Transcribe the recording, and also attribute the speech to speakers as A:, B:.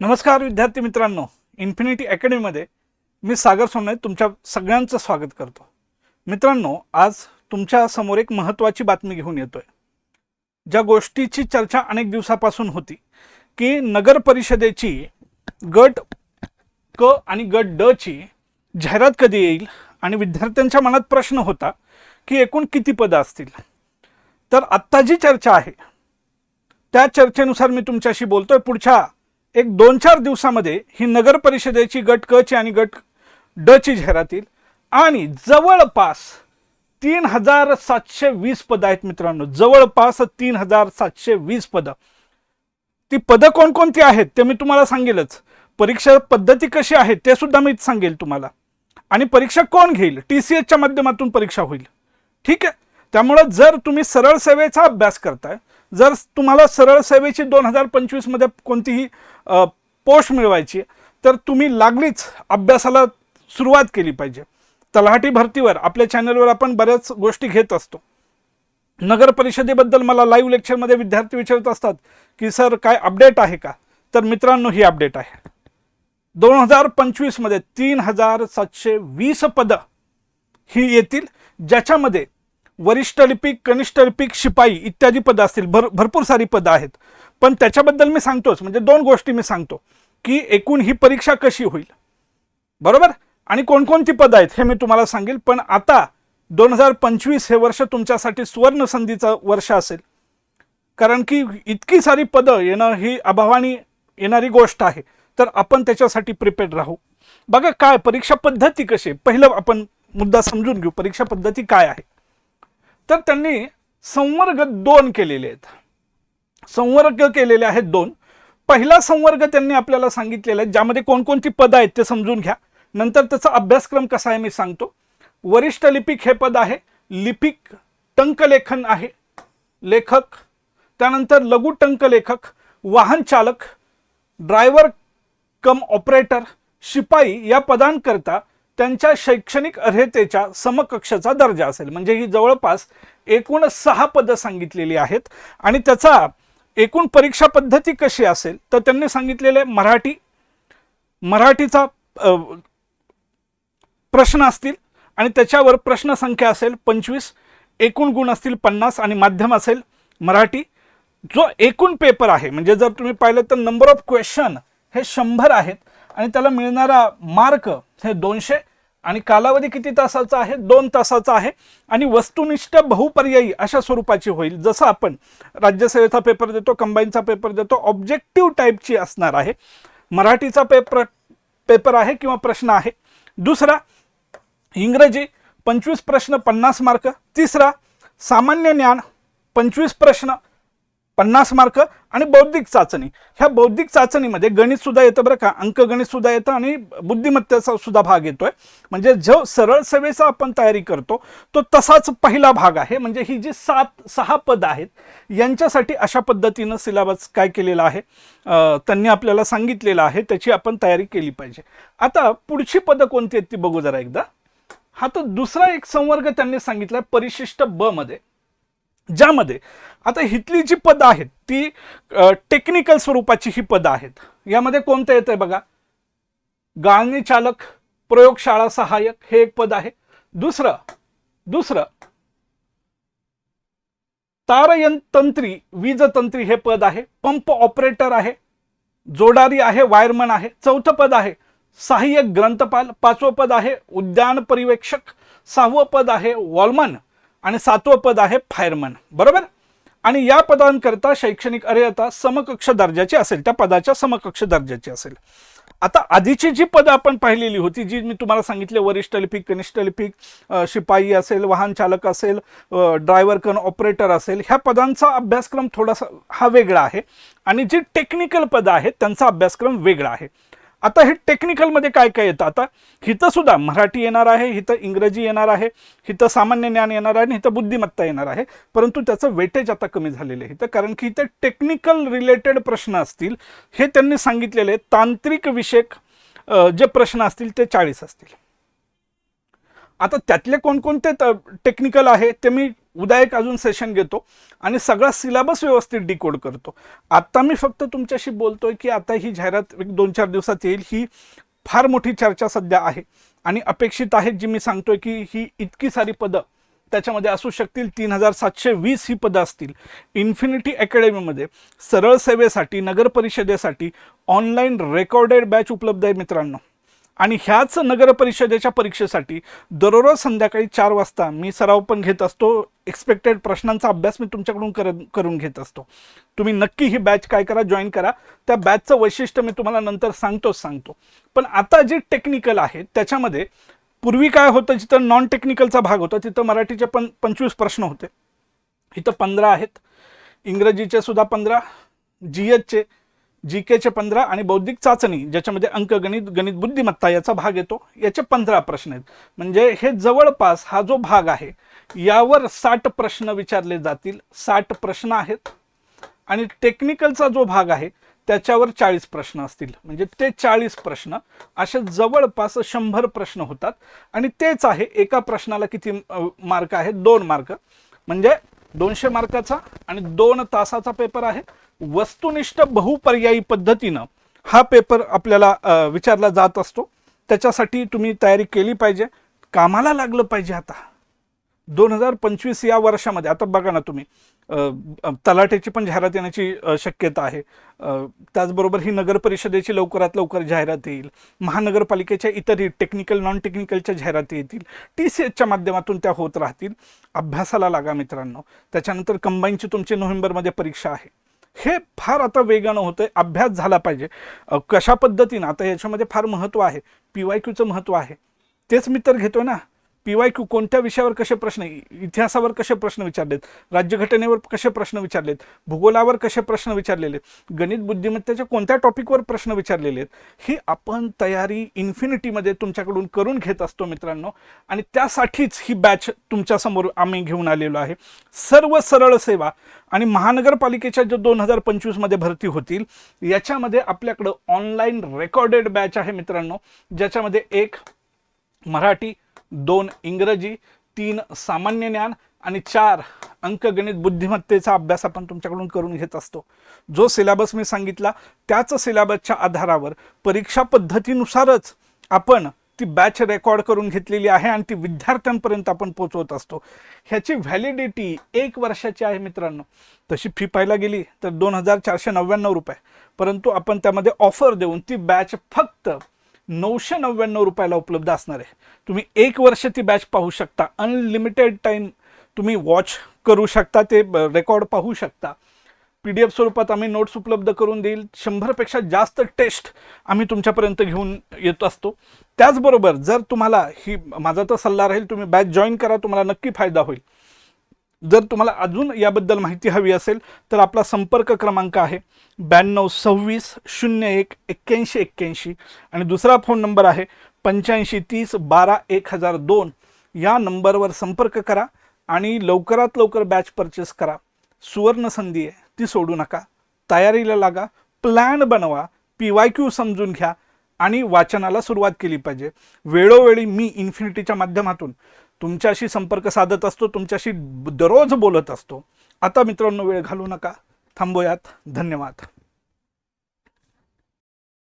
A: नमस्कार विद्यार्थी मित्रांनो. इन्फिनिटी अकॅडमीमध्ये मी सागर सोने तुमच्या सगळ्यांचं स्वागत करतो. मित्रांनो आज तुमच्यासमोर एक महत्त्वाची बातमी घेऊन येतो आहे ज्या गोष्टीची चर्चा अनेक दिवसापासून होती की नगर परिषदेची गट क आणि गट ड ची जाहिरात कधी येईल आणि विद्यार्थ्यांच्या मनात प्रश्न होता की एकूण किती पदं असतील? तर आत्ता जी चर्चा आहे त्या चर्चेनुसार मी तुमच्याशी बोलतोय. पुढच्या एक दोन चार दिवसामध्ये ही नगर परिषदेची गट क ची आणि गट ड ची जाहिरात येईल आणि जवळपास तीन हजार सातशे वीस पदं आहेत मित्रांनो. जवळपास तीन हजार सातशे वीस पदं. ती पदं कोणकोणती आहेत ते मी तुम्हाला सांगेलच. परीक्षा पद्धती कशी आहे ते सुद्धा मी सांगेल तुम्हाला. आणि परीक्षा कोण घेईल? टी सी एसच्या माध्यमातून परीक्षा होईल. ठीक आहे? त्यामुळं जर तुम्ही सरळ सेवेचा अभ्यास करताय जर तुम्हाला सरळ सेवेची दोन हजार पंचवीसमध्ये कोणतीही पोस्ट मिळवायची तर तुम्ही लागलीच अभ्यासाला सुरुवात केली पाहिजे. तलाठी भरतीवर आपल्या चॅनलवर आपण बऱ्याच गोष्टी घेत असतो. नगर परिषदेबद्दल मला लाईव्ह लेक्चरमध्ये विद्यार्थी विचारत असतात की सर काय अपडेट आहे का? तर मित्रांनो ही अपडेट आहे. दोन हजार पंचवीसमध्ये तीन हजार सातशे वीस पदं ही येतील ज्याच्यामध्ये वरिष्ठ लिपिक कनिष्ठ लिपिक शिपाई इत्यादी पदं असतील. भर भरपूर सारी पदं आहेत. पण त्याच्याबद्दल मी सांगतोच. म्हणजे दोन गोष्टी मी सांगतो. की एकूण ही परीक्षा कशी होईल? बरोबर? आणि कोणकोणती पदं आहेत हे मी तुम्हाला सांगेल. पण आता दोन हजार पंचवीस हे वर्ष तुमच्यासाठी सुवर्ण संधीचं वर्ष असेल. कारण की इतकी सारी पदं येणं ही अभावानी येणारी गोष्ट आहे. तर आपण त्याच्यासाठी प्रिपेअर्ड राहू. बघा काय परीक्षा पद्धती कशी आहे? पहिलं आपण मुद्दा समजून घेऊ. परीक्षा पद्धती काय आहे? तर त्यांनी संवर्ग दोन केलेले आहेत. संवर्ग केलेले आहेत दोन. पहिला संवर्ग त्यांनी आपल्याला सांगितलेला आहे ज्यामध्ये कोणकोणती पदं आहेत ते समजून घ्या. नंतर त्याचा अभ्यासक्रम कसा आहे मी सांगतो. वरिष्ठ लिपिक हे पद आहे लिपिक टंकलेखन आहे लेखक. त्यानंतर लघु टंकलेखक वाहन चालक ड्रायव्हर कम ऑपरेटर शिपाई या पदांकरता त्यांच्या शैक्षणिक अर्हतेच्या समकक्षाचा दर्जा असेल. म्हणजे ही जवळपास एकूण सहा पदं सांगितलेली आहेत. आणि त्याचा एकूण परीक्षा पद्धती कशी असेल तर त्यांनी सांगितलेले मराठी मराठीचा प्रश्न असतील आणि त्याच्यावर प्रश्न संख्या असेल पंचवीस एकूण गुण असतील पन्नास आणि माध्यम असेल मराठी. जो एकूण पेपर आहे म्हणजे जर तुम्ही पाहिलं तर नंबर ऑफ क्वेश्चन हे शंभर आहेत आणि त्याला मिळणारा मार्क हे दोनशे आणि कालावधी किती तासाचा आहे? दोन तासाचा आहे. आणि वस्तुनिष्ठ बहुपर्यायी अशा स्वरूपाची होईल. जसं आपण राज्यसेवेचा पेपर देतो कंबाईनचा पेपर देतो ऑब्जेक्टिव्ह टाईपची असणार आहे. मराठीचा पेपर पेपर आहे किंवा प्रश्न आहे. दुसरा इंग्रजी पंचवीस प्रश्न पन्नास मार्क. तिसरा सामान्य ज्ञान पंचवीस प्रश्न. पन्नास मार्क आणि बौद्धिक चाचणी. ह्या बौद्धिक चाचणीमध्ये गणित सुद्धा येतं बरं का अंकगणित सुद्धा येतं आणि बुद्धिमत्तेचा सुद्धा भाग येतोय. म्हणजे जो सरळ सेवेचा आपण तयारी करतो तो तसाच पहिला भाग आहे. म्हणजे ही जी सात सहा पद आहेत यांच्यासाठी अशा पद्धतीनं सिलेबस काय केलेला आहे त्यांनी आपल्याला सांगितलेलं आहे त्याची आपण तयारी केली पाहिजे. आता पुढची पदं कोणती आहेत ती बघू जरा एकदा. हा तर दुसरा एक संवर्ग त्यांनी सांगितलाय परिशिष्ट ब मध्ये. ज्यामध्ये आता हितली जी पदं आहेत ती टेक्निकल स्वरूपाची ही पदं आहेत. यामध्ये कोणतं येतंय बघा? गाळणी चालक प्रयोगशाळा सहाय्यक हे एक पद आहे. दुसरं दुसरं तारयंतंत्री वीजतंत्री हे पद आहे. पंप ऑपरेटर आहे. जोडारी आहे वायरमन आहे. चौथं पद आहे सहाय्यक ग्रंथपाल. पाचवं पद आहे उद्यान परिवेक्षक सहावं पद आहे वॉलमन. आणि सातवं पद आहे फायरमन. बरोबर? आणि या पदांकरता शैक्षणिक अर्हता समकक्ष दर्जाची असेल त्या पदाच्या समकक्ष दर्जाची असेल. आता आधीची जी पदं आपण पाहिलेली होती जी मी तुम्हाला सांगितले वरिष्ठ लिपिक कनिष्ठ लिपिक शिपाई असेल वाहन चालक असेल ड्रायव्हर कन ऑपरेटर असेल ह्या पदांचा अभ्यासक्रम थोडासा हा वेगळा आहे. आणि जी टेक्निकल पदं आहेत त्यांचा अभ्यासक्रम वेगळा आहे. आता हे टेक्निकलमध्ये काय काय येतं? आता हिथं सुद्धा मराठी येणार आहे हिथं इंग्रजी येणार आहे हिथं सामान्य ज्ञान येणार आहे आणि हिथं बुद्धिमत्ता येणार आहे. परंतु त्याचं वेटेज आता कमी झालेलं आहे. इथं कारण की इथं टेक्निकल रिलेटेड प्रश्न असतील हे त्यांनी सांगितलेले तांत्रिक विषयक जे प्रश्न असतील ते चाळीस असतील. आता त्यातले कोणकोणते टेक्निकल आहे ते मी उद्या एक अजून सेशन घेतो आणि सगळा सिलेबस व्यवस्थित डिकोड करतो. आत्ता मी फक्त तुमच्याशी बोलतोय की आता ही जाहिरात एक दोन चार दिवसात येईल. ही फार मोठी चर्चा सध्या आहे आणि अपेक्षित आहे जी मी सांगतोय की ही इतकी सारी पदं त्याच्यामध्ये असू शकतील. तीन हजार सातशे वीस ही पदं असतील. इन्फिनिटी अकॅडमीमध्ये सरळ सेवेसाठी नगर परिषदेसाठी ऑनलाईन रेकॉर्डेड बॅच उपलब्ध आहे मित्रांनो. आणि ह्याच नगर परिषदेच्या परीक्षेसाठी दररोज संध्याकाळी चार वाजता मी सराव पण घेत असतो. एक्सपेक्टेड प्रश्नांचा अभ्यास मी तुमच्याकडून कर करून घेत असतो. तुम्ही नक्की ही बॅच काय करा जॉईन करा. त्या बॅचचं वैशिष्ट्य मी तुम्हाला नंतर सांगतोच सांगतो. पण आता जे टेक्निकल आहे त्याच्यामध्ये पूर्वी काय होतं जिथं नॉन टेक्निकलचा भाग होता तिथं मराठीचे पण पंचवीस प्रश्न होते. इथं पंधरा आहेत. इंग्रजीचे सुद्धा पंधरा जी एचचे जी केचे पंधरा आणि बौद्धिक चाचणी ज्याच्यामध्ये अंक गणित गणित बुद्धिमत्ता याचा भाग येतो याचे पंधरा प्रश्न आहेत. म्हणजे हे जवळपास हा जो भाग आहे यावर साठ प्रश्न विचारले जातील. साठ प्रश्न आहेत. आणि टेक्निकलचा जो भाग आहे त्याच्यावर चाळीस प्रश्न असतील. म्हणजे ते चाळीस प्रश्न असे जवळपास शंभर प्रश्न होतात. आणि तेच आहे एका प्रश्नाला किती मार्क आहेत? दोन मार्क. म्हणजे दोनशे मार्काचा आणि दोन तासाचा पेपर आहे. वस्तुनिष्ठ बहुपर्यायी पद्धतीनं हा पेपर आपल्याला विचारला जात असतो. त्याच्यासाठी तुम्ही तयारी केली पाहिजे. कामाला लागलं पाहिजे आता. दोन हजार पंचवीस या वर्षामध्ये आता बघा ना तुम्ही अ, तलाठ्याची पण जाहिरात येण्याची शक्यता आहे. त्याचबरोबर ही नगर परिषदेची लवकरात लवकर जाहिरात येईल. महानगरपालिकेच्या इतरही टेक्निकल नॉन टेक्निकलच्या जाहिराती येतील. टी सी एचच्या माध्यमातून त्या होत राहतील. अभ्यासाला लागा मित्रांनो. त्याच्यानंतर कंबाईनची तुमची नोव्हेंबरमध्ये परीक्षा आहे. हे फार आता वेगानं होतं अभ्यास झाला पाहिजे. कशा पद्धतीनं? आता याच्यामध्ये फार महत्त्व आहे. पी वाय क्यूचं महत्त्व आहे. तेच मी तर घेतो ना. पी वाय क्यू कोणत्या विषयावर कसे प्रश्न इतिहासावर कसे प्रश्न विचारलेत राज्यघटनेवर कसे प्रश्न विचारलेत भूगोलावर कसे प्रश्न विचारलेले आहेत गणित बुद्धिमत्तेच्या कोणत्या टॉपिकवर प्रश्न विचारलेले आहेत ही आपण तयारी इन्फिनिटीमध्ये तुमच्याकडून करून घेत असतो मित्रांनो. आणि त्यासाठीच ही बॅच तुमच्यासमोर आम्ही घेऊन आलेलो आहे. सर्व सरळ सेवा आणि महानगरपालिकेच्या जो दोन हजार पंचवीसमध्ये भरती होतील याच्यामध्ये आपल्याकडं ऑनलाईन रेकॉर्डेड बॅच आहे मित्रांनो ज्याच्यामध्ये एक मराठी दोन इंग्रजी तीन सामान्य ज्ञान आणि चार अंकगणित बुद्धिमत्तेचा अभ्यास आपण तुमच्याकडून करून घेत असतो. जो सिलेबस मी सांगितला त्याच सिलेबसच्या आधारावर परीक्षा पद्धतीनुसारच आपण ती बॅच रेकॉर्ड करून घेतलेली आहे आणि ती विद्यार्थ्यांपर्यंत आपण पोहोचवत असतो. ह्याची व्हॅलिडिटी एक वर्षाची आहे मित्रांनो. तशी फी पाहायला गेली तर दोन हजार चारशे नव्याण्णव रुपये. परंतु आपण त्यामध्ये ऑफर देऊन ती बॅच फक्त नऊशे नव्याण्णव रुपयाला उपलब्ध असणार आहे. तुम्ही एक वर्ष ती बॅच पाहू शकता. अनलिमिटेड टाईम तुम्ही वॉच करू शकता. ते रेकॉर्ड पाहू शकता. पी डी एफ स्वरूपात आम्ही नोट्स उपलब्ध करून देईल. शंभरपेक्षा जास्त टेस्ट आम्ही तुमच्यापर्यंत घेऊन येत असतो. त्याचबरोबर जर तुम्हाला ही माझा तर सल्ला राहील तुम्ही बॅच जॉईन करा तुम्हाला नक्की फायदा होईल. जर तुम्हाला अजून याबद्दल माहिती हवी असेल तर आपला संपर्क क्रमांक आहे ब्याण्णव सव्वीस शून्य एक एक्क्याऐंशी एक्क्याऐंशी. आणि दुसरा फोन नंबर आहे पंच्याऐंशी तीस बारा एक हजार दोन. या नंबरवर संपर्क करा आणि लवकरात लवकर बॅच परचेस करा. सुवर्ण संधी आहे ती सोडू नका. तयारीला लागा प्लॅन बनवा पी वाय क्यू समजून घ्या आणि वाचनाला सुरुवात केली पाहिजे. वेळोवेळी मी इन्फिनिटीच्या माध्यमातून तुमच्याशी संपर्क साधत असतो तुमच्याशी दररोज बोलत असतो. आता मित्रांनो वेळ घालू नका. थांबूयात. धन्यवाद.